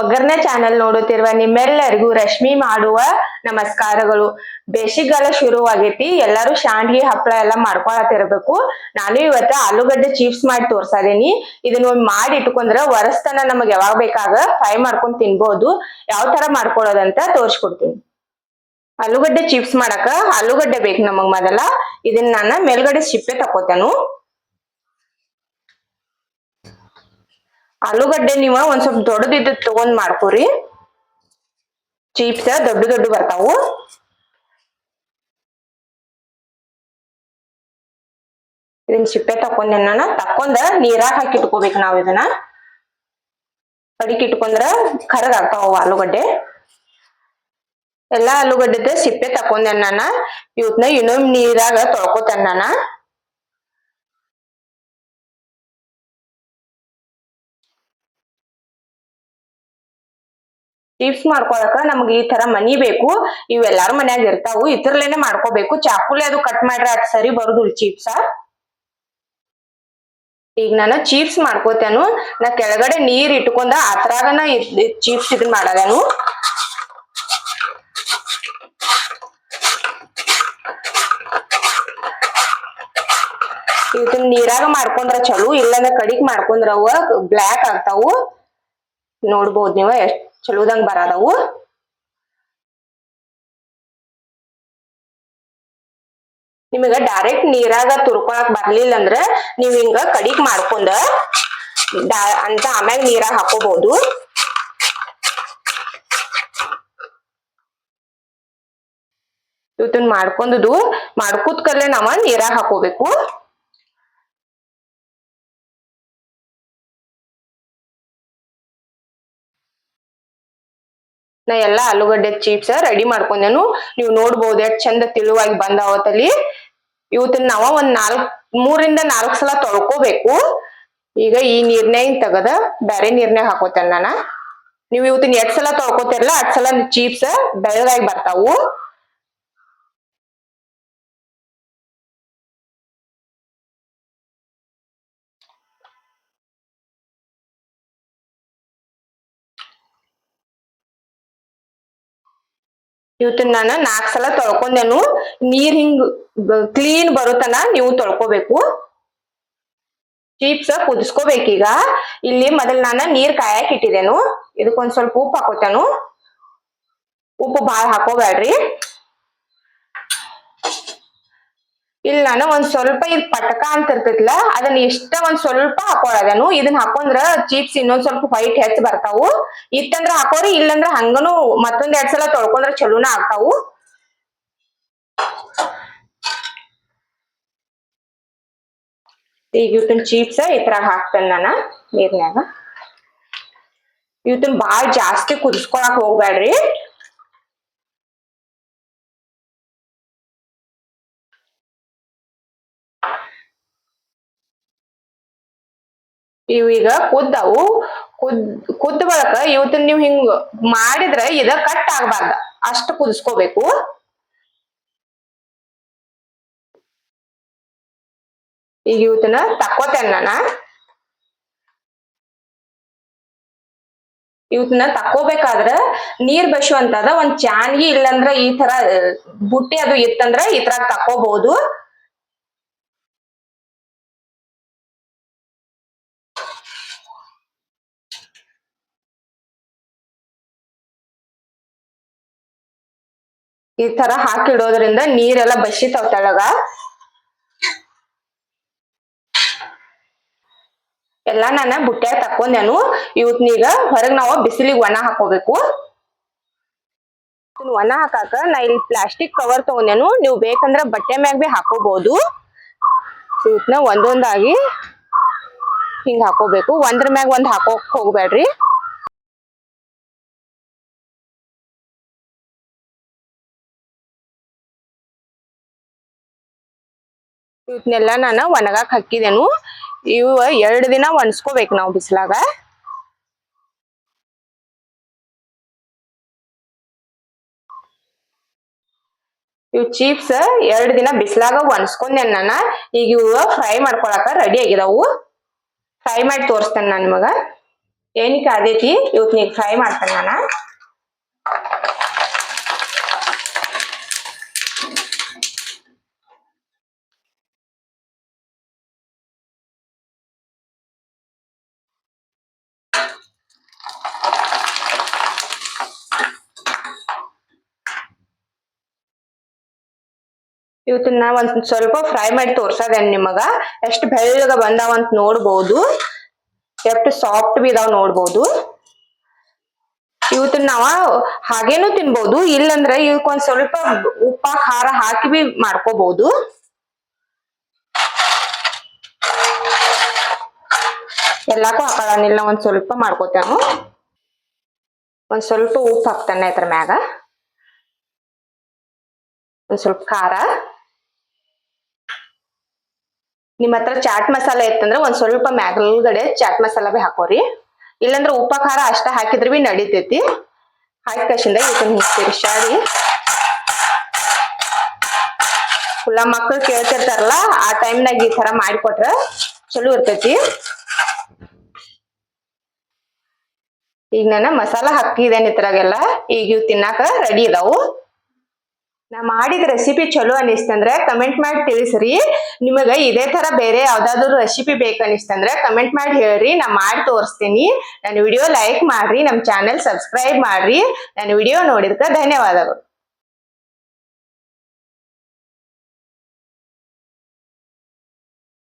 ಒಗ್ಗರಣೆ ಚಾನೆಲ್ ನೋಡುತ್ತಿರುವ ನಿಮ್ಮೆಲ್ಲರಿಗೂ ರಶ್ಮಿ ಮಾಡುವ ನಮಸ್ಕಾರಗಳು. ಬೇಸಿಗೆಗಾಲ ಶುರುವಾಗೈತಿ, ಎಲ್ಲರೂ ಶಾಂಡ್ಗಿ ಹಪ್ಪಳ ಎಲ್ಲ ಮಾಡ್ಕೊಳತಿರ್ಬೇಕು ನಾನು ಇವತ್ತ ಆಲೂಗಡ್ಡೆ ಚಿಪ್ಸ್ ಮಾಡಿ ತೋರ್ಸಾದೀನಿ ಇದನ್ನ ಮಾಡಿ ಇಟ್ಕೊಂಡ್ರ ವರಸ್ತನ ನಮಗ್ ಯಾವಾಗ ಬೇಕಾಗ ಫ್ರೈ ಮಾಡ್ಕೊಂಡ್ ತಿನ್ಬೋದು. ಯಾವ ತರ ಮಾಡ್ಕೊಳ್ಳೋದಂತ ತೋರ್ಸ್ಕೊಡ್ತೀನಿ. ಆಲೂಗಡ್ಡೆ ಚಿಪ್ಸ್ ಮಾಡಕ ಆಲೂಗಡ್ಡೆ ಬೇಕು ನಮಗ್ ಮೊದಲ. ಇದನ್ನ ನಾನು ಮೇಲ್ಗಡೆ ಸಿಪ್ಪೆ ತಕೋತೇನು ಆಲೂಗಡ್ಡೆ ನೀವ ಒಂದ್ ಸ್ವಲ್ಪ ದೊಡ್ಡದಿದ್ದು ತಗೊಂಡ್ ಮಾಡ್ಕೋರಿ. ಚೀಪ್ಸ ದೊಡ್ಡ ದೊಡ್ಡ ಬರ್ತಾವು. ಇದನ್ ಸಿಪ್ಪೆ ತಕೊಂಡೆ ನಾನು ತಕೊಂಡ ನೀರಾಗ ಹಾಕಿ ಇಟ್ಕೋಬೇಕು ನಾವ್ ಇದನ್ನ. ಕಡಿಕ್ ಇಟ್ಕೊಂಡ್ರ ಕರಗ್ ಆಗ್ತಾವ ಆಲೂಗಡ್ಡೆ. ಎಲ್ಲಾ ಆಲೂಗಡ್ಡೆದ ಸಿಪ್ಪೆ ತಕೊಂಡೆ ನಾನ ಇವತ್ನ ಇನ್ನೊಮ್ಮೆ ನೀರಾಗ ತೊಳ್ಕೊತೇನೆ ಚಿಪ್ಸ್ ಮಾಡ್ಕೊಳಕ ನಮ್ಗೆ ಈ ತರ ಮನಿ ಬೇಕು. ಇವೆಲ್ಲಾರ ಮನ್ಯಾಗ ಇರ್ತಾವು. ಇದ್ರಲೇನೆ ಮಾಡ್ಕೋಬೇಕು. ಚಾಕುಲೆ ಅದು ಕಟ್ ಮಾಡ್ರೆ ಅದ್ ಸರಿ ಬರುದಿಲ್ಲ ಚಿಪ್ಸ ಈಗ ನಾನು ಚಿಪ್ಸ್ ಮಾಡ್ಕೋತೇನು. ನಾ ಕೆಳಗಡೆ ನೀರ್ ಇಟ್ಕೊಂಡ ಅದ್ರಾಗನ ಚಿಪ್ಸ್ ಇದನ್ ಮಾಡದೇನು. ಇದನ್ನ ನೀರಾಗ ಮಾಡ್ಕೊಂಡ್ರ ಚಲೋ. ಇಲ್ಲಂದ್ರ ಕಡಿಗ್ ಮಾಡ್ಕೊಂಡ್ರವ ಬ್ಲ್ಯಾಕ್ ಆಗ್ತಾವು. ನೋಡ್ಬೋದು ನೀವು ಎಷ್ಟ್ ಚಲೋದಂಗ್ ಬರದವು. ನಿಮಗ ಡೈರೆಕ್ಟ್ ನೀರಾಗ ತುರ್ಕೊಳಕ್ ಬರ್ಲಿಲ್ಲ ಅಂದ್ರ ನೀವ್ ಹಿಂಗ ಕಡಿಗ್ ಮಾಡ್ಕೊಂಡ ಅಂತ ಆಮ್ಯಾಗ ನೀರಾಗ ಹಾಕೋಬಹುದು ಇವತ್ತನ್ ಮಾಡ್ಕೊಂಡುದು ಮಾಡ್ಕೂತ್ಕಲ್ಲೇ ನಾವ ನೀರಾಗ ಹಾಕೋಬೇಕು. ನಾ ಎಲ್ಲಾ ಆಲೂಗಡ್ಡೆ ಚೀಪ್ಸ್ ರೆಡಿ ಮಾಡ್ಕೊಂಡೇನು. ನೀವು ನೋಡ್ಬೋದು ಎಷ್ಟ್ ಚಂದ ತಿಳುವಾಗಿ ಬಂದಾವತ್ತಲ್ಲಿ. ಇವತ್ತಿನ ನಾವ ಒಂದ್ ನಾಲ್ಕ್, ಮೂರಿಂದ ನಾಲ್ಕ್ ಸಲ ತೊಳ್ಕೋಬೇಕು. ಈಗ ಈ ನೀರ್ನ್ಯಾಗ ತೆಗದ ಬ್ಯಾರೆ ನೀರ್ನ್ಯಾಗ ಹಾಕೋತೇನೆ ನಾನ. ನೀವು ಇವತ್ತಿನ ಎಷ್ಟ್ ಸಲ ತೊಳ್ಕೊತಿರಲ್ಲ ಅಷ್ಟ್ ಸಲ ಚೀಪ್ಸ್ ಬೆಳ್ಳಗಾಗಿ ಬರ್ತಾವು. ಇವತ್ತಿನ ನಾನು ನಾಲ್ಕು ಸಲ ತೊಳ್ಕೊಂಡೇನು. ನೀರ್ ಹಿಂಗ್ ಕ್ಲೀನ್ ಬರುತ್ತನ ನೀವು ತೊಳ್ಕೊಬೇಕು. ಚೀಪ್ಸ್ ಕುದಿಸ್ಕೋಬೇಕೀಗ. ಇಲ್ಲಿ ಮೊದಲ್ ನಾನು ನೀರ್ ಕಾಯಕ್ ಇಟ್ಟಿದ್ದೇನು ಇದಕ್ಕೊಂದ್ ಸ್ವಲ್ಪ ಉಪ್ಪು ಹಾಕೋತೇನು. ಉಪ್ಪು ಬಾಳ ಹಾಕೋಬೇಡ್ರಿ ಇಲ್ಲಿ ನಾನು ಒಂದ್ ಸ್ವಲ್ಪ ಇದ್ ಪಟಕ ಅಂತ ಇರ್ತೈತಿಲ್ಲ ಅದನ್ನ ಇಷ್ಟ ಒಂದ್ ಸ್ವಲ್ಪ ಹಾಕೊಳ್ಳೋದೇನು ಇದನ್ನ ಹಾಕೊಂಡ್ರ ಚೀಪ್ಸ್ ಇನ್ನೊಂದ್ ಸ್ವಲ್ಪ ವೈಟ್ ಹೆಚ್ಚ ಬರ್ತಾವು. ಇತ್ತಂದ್ರ ಹಾಕೋರಿ, ಇಲ್ಲಂದ್ರ ಹಂಗನು ಮತ್ತೊಂದ್ ಎರಡ್ ಸಲ ತೊಳ್ಕೊಂಡ್ರ ಚಲೋನ ಆಗ್ತಾವು. ಈಗ ಇವತ್ತಿನ ಚೀಪ್ಸ್ ತರ ಹಾಕ್ತೇನೆ ನಾನು ನೀರ್ನ್ಯಾಗ. ಇವತ್ತಿನ ಬಾಳ್ ಜಾಸ್ತಿ ಕುದಿಸ್ಕೊಳಕ್ ಹೋಗ್ಬೇಡ್ರಿ ಇವ್ ಈಗ ಕುದ್ದವು. ಕುದ್, ಕುದ್ದ ಬಳಕ ಇವತ್ತಿನ ನೀವು ಹಿಂಗ್ ಮಾಡಿದ್ರ ಇದ ಕಟ್ ಆಗ್ಬಾರ್ದ. ಅಷ್ಟ ಕುದಿಸ್ಕೋಬೇಕು. ಈಗ ಇವತ್ತನ ತಕ್ಕೋತೇನೆ ನಾನ ಇವತ್ತನ್ನ ತಕ್ಕೋಬೇಕಾದ್ರ ನೀರ್ ಬಸುವಂತದ ಒಂದ್ ಚಾನ್ಗಿ ಇಲ್ಲಂದ್ರ ಈ ತರ ಬುಟ್ಟಿ ಅದು ಇತ್ತಂದ್ರ ಈ ತರ ತಕ್ಕೋಬಹುದು. ಈ ತರ ಹಾಕಿಡೋದ್ರಿಂದ ನೀರೆಲ್ಲ ಬಸಿತಾವ್ ತೆಳಗ. ಎಲ್ಲಾ ನಾನ ಬುಟ್ಟ್ಯಾಗ ತಕ್ಕೊಂಡೇನು. ಇವತ್ನೀಗ ಹೊರಗ್ ನಾವು ಬಿಸಿಲಿಗೆ ಒಣ ಹಾಕೋಬೇಕು. ಒಣ ಹಾಕಾಕ ನಾ ಇಲ್ಲಿ ಪ್ಲಾಸ್ಟಿಕ್ ಕವರ್ ತಗೊಂಡೇನು. ನೀವು ಬೇಕಂದ್ರ ಬಟ್ಟೆ ಮ್ಯಾಗ ಬಿ ಹಾಕೋಬಹುದು ಇವತ್ನ ಒಂದೊಂದಾಗಿ ಹಿಂಗ್ ಹಾಕೋಬೇಕು. ಒಂದ್ರ ಮ್ಯಾಗ ಒಂದ್ ಹಾಕೋಕ್ ಹೋಗ್ಬೇಡ್ರಿ ಇವತ್ನೆಲ್ಲ ನಾನು ಒಣಗಾಕ್ ಹಾಕಿದೆನು. ಇವ ಎರಡು ದಿನ ಒಣಸ್ಕೋಬೇಕು ನಾವು ಬಿಸಿಲಾಗ. ಇವು ಚೀಪ್ಸ್ ಎರಡು ದಿನ ಬಿಸಿಲಾಗ ಒಣಸ್ಕೊಂಡೆ ನಾನು. ಈಗ ಇವು ಫ್ರೈ ಮಾಡ್ಕೊಳಕ ರೆಡಿ ಆಗಿದಾವು. ಫ್ರೈ ಮಾಡಿ ತೋರಿಸ್ತೇನೆ ನಾನು ನಿಮಗ. ಏನಕ್ಕೆ ಅದೇತಿ ಇವತ್ತು ನೀವು ಫ್ರೈ ಮಾಡ್ತೇನೆ ನಾನು. ಇವತ್ತನ್ನ ಒಂದ್ ಸ್ವಲ್ಪ ಫ್ರೈ ಮಾಡಿ ತೋರ್ಸದೇನ್ ನಿಮಗ? ಎಷ್ಟ್ ಬೆಳ್ಳಗ ಬಂದಾವಂತ ನೋಡ್ಬೋದು. ಎಷ್ಟು ಸಾಫ್ಟ್ ಬಿ ಇದಾವ್ ನೋಡ್ಬೋದು. ಇವತ್ತನ್ನ ನಾವ ಹಾಗೇನು ತಿನ್ಬೋದು. ಇಲ್ಲಂದ್ರ ಇವಕ್ ಒಂದ್ ಸ್ವಲ್ಪ ಉಪ್ಪ, ಖಾರ ಹಾಕಿ ಬಿ ಮಾಡ್ಕೋಬಹುದು ಎಲ್ಲಕ್ಕೂ ಹಾಕೊಳ್ಳೋನಿಲ್ಲ ಒಂದ್ ಸ್ವಲ್ಪ ಮಾಡ್ಕೋತೇನು. ಒಂದ್ ಸ್ವಲ್ಪ ಉಪ್ಪು ಹಾಕ್ತಾನೆ ಇದ್ರ ಮ್ಯಾಗ. ಒಂದ್ ಸ್ವಲ್ಪ ಖಾರ. ನಿಮ್ ಹತ್ರ ಚಾಟ್ ಮಸಾಲೆ ಇತ್ತಂದ್ರೆ ಒಂದ್ ಸ್ವಲ್ಪ ಮ್ಯಾಗಲ್ಗಡೆ ಚಾಟ್ ಮಸಾಲ ಬಿ ಹಾಕೋರಿ. ಇಲ್ಲಂದ್ರೆ ಉಪ್ಪ ಖಾರ ಅಷ್ಟ ಹಾಕಿದ್ರೆ ಬಿ ನಡಿತೈತಿ. ಹಾಕಿ ಕಶಿಂದ ಇದನ್ನ ತಿರ್ಸಾಡಿ ಫುಲ್ಲ ಮಕ್ಳು ಕೇಳ್ತಿರ್ತಾರಲ್ಲ, ಆ ಟೈಮ್ನಾಗ ಈ ತರ ಮಾಡಿಕೊಟ್ರೆ ಚಲೋ ಇರ್ತೈತಿ. ಈಗ ನಾನು ಮಸಾಲ ಹಾಕಿದ್ದೇನೆ ಇದ್ರಾಗೆಲ್ಲ ಈಗ ಇವು ತಿನ್ನಾಕ ರೆಡಿ ಇದಾವು. ನಾ ಮಾಡಿದ ರೆಸಿಪಿ ಚಲೋ ಅನಿಸ್ತಂದ್ರೆ ಕಮೆಂಟ್ ಮಾಡಿ ತಿಳಿಸ್ರಿ. ನಿಮಗ ಇದೇ ತರ ಬೇರೆ ಯಾವ್ದಾದ್ರು ರೆಸಿಪಿ ಬೇಕು ಅನಿಸ್ತಂದ್ರೆ ಕಮೆಂಟ್ ಮಾಡಿ ಹೇಳ್ರಿ. ನಾ ಮಾಡಿ ತೋರಿಸ್ತೀನಿ. ನನ್ನ ವಿಡಿಯೋ ಲೈಕ್ ಮಾಡ್ರಿ. ನಮ್ಮ ಚಾನೆಲ್ ಸಬ್ಸ್ಕ್ರೈಬ್ ಮಾಡ್ರಿ. ನನ್ನ ವಿಡಿಯೋ ನೋಡಿದ್ಕ ಧನ್ಯವಾದಗಳು.